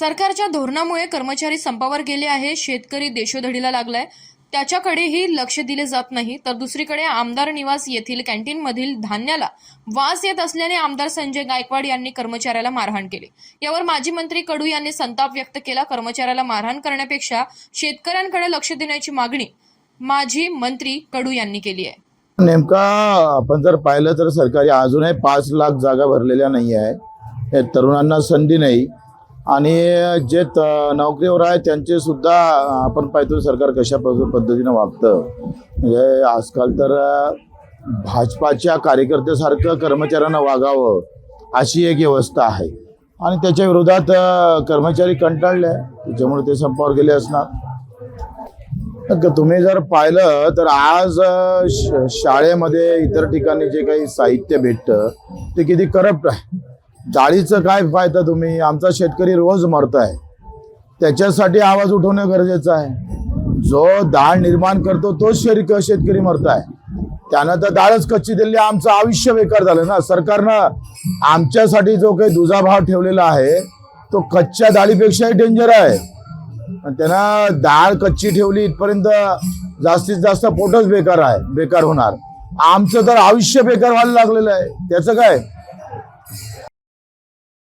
सरकारच्या धोरणामुळे कर्मचारी संपावर गेले आहे शेतकरी देशोधडीला लागलाय. त्याच्याकडेही लक्ष दिले जात नाही. तर दुसरीकडे आमदार निवास येथील कॅन्टीनमधील धान्याला वास येत असल्याने आमदार संजय गायकवाड यांनी कर्मचाऱ्याला मारहाण केली. यावर माजी मंत्री कडू यांनी संताप व्यक्त केला. कर्मचाऱ्याला मारहाण करण्यापेक्षा शेतकऱ्यांकडे लक्ष देण्याची मागणी माजी मंत्री कडू यांनी केली आहे. नेमका आपण जर पाहिलं तर सरकारी अजूनही पाच लाख जागा भरलेल्या नाही आहे तरुणांना संधी नाही. आणि जे त नोकरीवर आहे त्यांचे सुद्धा आपण पाहतो सरकार कशा पद्धतीनं वागतं. म्हणजे आजकाल तर भाजपाच्या कार्यकर्त्यासारखं कर्मचाऱ्यांना वागावं अशी एक व्यवस्था आहे. आणि त्याच्या विरोधात कर्मचारी कंटाळले त्याच्यामुळे ते संपावर गेले असणार. तुम्ही जर पाहिलं तर आज श- शाळेमध्ये इतर ठिकाणी जे काही साहित्य भेटतं ते किती करप्ट आहे. डाळीचं काय फायदा तुम्ही? आमचा शेतकरी रोज मरत आहे त्याच्यासाठी आवाज उठवणं गरजेचं आहे. जो डाळ निर्माण करतो तोच शेतक शेतकरी मरताय. आहे त्यानं तर डाळच कच्ची दिली आमचं आयुष्य बेकार झालं ना. सरकारनं आमच्यासाठी जो काही दुजाभाव ठेवलेला आहे तो कच्च्या डाळीपेक्षाही डेंजर आहे. त्यांना डाळ कच्ची ठेवली इथपर्यंत जास्तीत जास्त पोटच बेकार आहे बेकार होणार. आमचं तर आयुष्य बेकार व्हायला लागलेलं आहे. त्याचं काय?